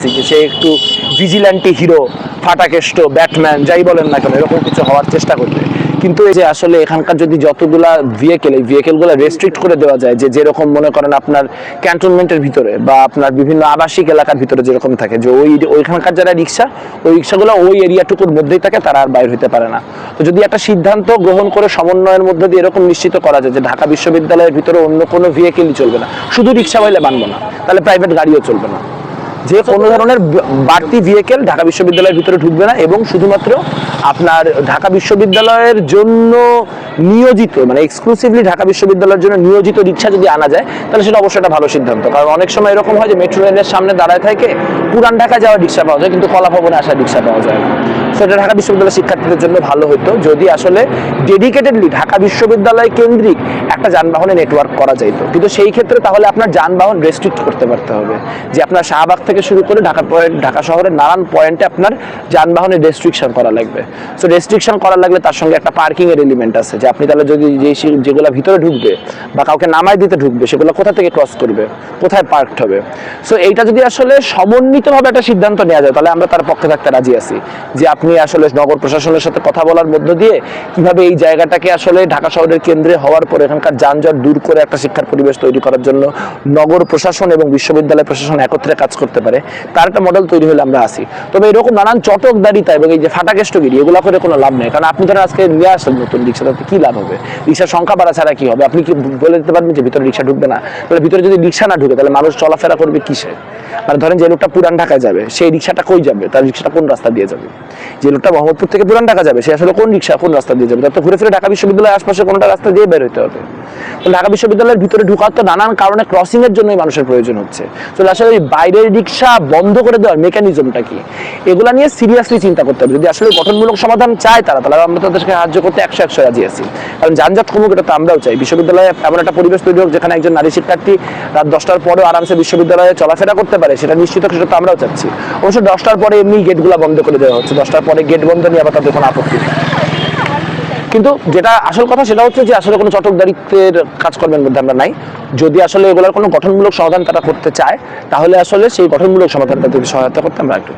সে একটু ভিজিল্যান্টি hero Fatakeshto Batman যাই বলেন না কেন, এরকম কিছু হওয়ার চেষ্টা করবে। কিন্তু এই যে আসলে এখানকার যদি যতগুলা ভেহিকেল এই ভেহিকেলগুলো রেস্ট্রিক্ট করে দেওয়া যায়, যে যেরকম মনে করেন আপনার ক্যান্টনমেন্টের ভিতরে বা আপনার বিভিন্ন আবাসিক এলাকার ভিতরে যেরকম থাকে, যে ওই ওইখানকার যারা রিক্সা, ওই রিক্সাগুলো ওই এরিয়াটুকুর মধ্যেই থাকে, তারা আর বাইর হতে পারে না। তো যদি একটা সিদ্ধান্ত গ্রহণ করে সমন্বয়ের মধ্যে দিয়ে এরকম নিশ্চিত করা যায়, যে ঢাকা বিশ্ববিদ্যালয়ের ভিতরে অন্য কোনো ভেহিকেলই চলবে না, শুধু রিক্সা হইলে মানবো না, তাহলে প্রাইভেট গাড়িও চলবে না। যে কোনো ধরনের বাড়তি ভেহিকেল ঢাকা বিশ্ববিদ্যালয়ের ভিতরে ঢুকবে না এবং শুধুমাত্র আপনার ঢাকা বিশ্ববিদ্যালয়ের জন্য নিয়োজিত মানে এক্সক্লুসিভলি ঢাকা বিশ্ববিদ্যালয়ের জন্য নিয়োজিত রিক্সা যদি আনা যায়, তাহলে সেটা অবশ্যই একটা ভালো সিদ্ধান্ত। কারণ অনেক সময় এরকম হয় যে মেট্রো রেলের সামনে দাঁড়ায় থাকে, পুরান ঢাকা যাওয়ার রিক্সা পাওয়া যায়, কিন্তু কলা ভবনে রিক্সা পাওয়া যায় না। সেটা ঢাকা বিশ্ববিদ্যালয়ের শিক্ষার্থীদের জন্য ভালো হতো। যদি আসলে ডেডিকেটেডলি ঢাকা বিশ্ববিদ্যালয় কেন্দ্রিক একটা যানবাহনের নেটওয়ার্ক করা যাইতো। কিন্তু সেই ক্ষেত্রে তাহলে আপনার যানবাহন রেস্ট্রিক্ট করতে পারতে হবে। যে আপনার শাহবাগ থেকে শুরু করে ঢাকা পয়েন্ট, ঢাকা শহরের নানান পয়েন্টে আপনার যানবাহনের রেস্ট্রিকশন করা লাগবে। সো রেস্ট্রিকশন করা লাগলে তার সঙ্গে একটা পার্কিং এর এলিমেন্ট আছে। যে আপনি তাহলে যদি যে যেগুলো ভিতরে ঢুকবে বা কাউকে নামাই দিতে ঢুকবে, সেগুলো কোথা থেকে ক্রস করবে? কোথায় পার্কড হবে? সো এইটা যদি আসলে সমন্বিতভাবে একটা সিদ্ধান্ত নেওয়া যায়, তাহলে আমরা তার পক্ষে থাকতে রাজি আছি। যে আপনি আসলে নগর প্রশাসনের সাথে কথা বলার মধ্য দিয়ে কীভাবে এই জায়গাটাকে আসলে ঢাকা শহরের কেন্দ্রে হওয়ার পর এখানকার যানজট দূর করে একটা শিক্ষার পরিবেশ তৈরি করার জন্য নগর প্রশাসন এবং বিশ্ববিদ্যালয় প্রশাসন একত্রে কাজ করতে পারে, তার একটা মডেল তৈরি হলে আমরা আসি। তবে এরকম নানান চটকদারিতা এবং এই যে ফাটাকেষ্টগিরি এগুলো করে কোনো লাভ নেই। কারণ আপনি ধরেন আজকে নিয়ে আসেন নতুন রিক্সা, তাতে কি লাভ হবে? রিক্সার সংখ্যা বাড়া ছাড়া কি হবে? আপনি কি বলে দিতে পারবেন যে ভিতরে রিক্সা ঢুকবে না? তাহলে ভিতরে যদি রিক্সা না ঢুকে, তাহলে মানুষ চলাফেরা করবে কিসে? মানে ধরেন যে লোকটা পুরান ঢাকায় যাবে, সেই রিক্সাটা কই যাবে? তার রিক্সাটা কোন রাস্তা দিয়ে যাবে? যে লোকটা মোহাম্মদপুর থেকে পুরান ঢাকা যাবে, সে আসলে কোন রিক্সা, কোন রাস্তা দিয়ে যাবে? তার তো ঘুরে ফিরে ঢাকা বিশ্ববিদ্যালয়ের আশপাশে কোনটা রাস্তা দিয়ে বের হতে হবে। ঢাকা বিশ্ববিদ্যালয়ের ভিতরে ঢুকার তো নানান কারণে ক্রসিং এর জন্যই মানুষের প্রয়োজন হচ্ছে। তো আসলে এই বাইরের রিক্সা বন্ধ করে দেওয়ার মেকানিজমটা কি? এগুলা নিয়ে সিরিয়াসলি চিন্তা করতে হবে। যদি আসলে গঠনমূলক সমাধান চায় তারা, তাহলে আমরা তাদেরকে সাহায্য করতে একশো একশো রাজি আছি। কারণ যানজট কমুক, এটা তো আমরাও চাই। বিশ্ববিদ্যালয়ে এমন একটা পরিবেশ তৈরি হোক, যেখানে একজন নারী শিক্ষার্থী রাত দশটার পরেও আরামসে বিশ্ববিদ্যালয়ে চলাফেরা করতে পারে। সেটা নিশ্চিত সেটা তো আমরাও চাচ্ছি। অবশ্য দশটার পরে এমনি গেটগুলো বন্ধ করে দেওয়া হচ্ছে। দশটার পরে গেট বন্ধ নিয়ে আবার তাদের কোনো আপত্তি কিন্তু যেটা আসল কথা, সেটা হচ্ছে যে আসলে কোনো চটকদারিত্বের কাজকর্মের মধ্যে আমরা নাই। যদি আসলে এগুলোর কোনো গঠনমূলক সমাধান তারা করতে চায়, তাহলে আসলে সেই গঠনমূলক সমাধান তাদেরকে সহায়তা করতে আমরা একটু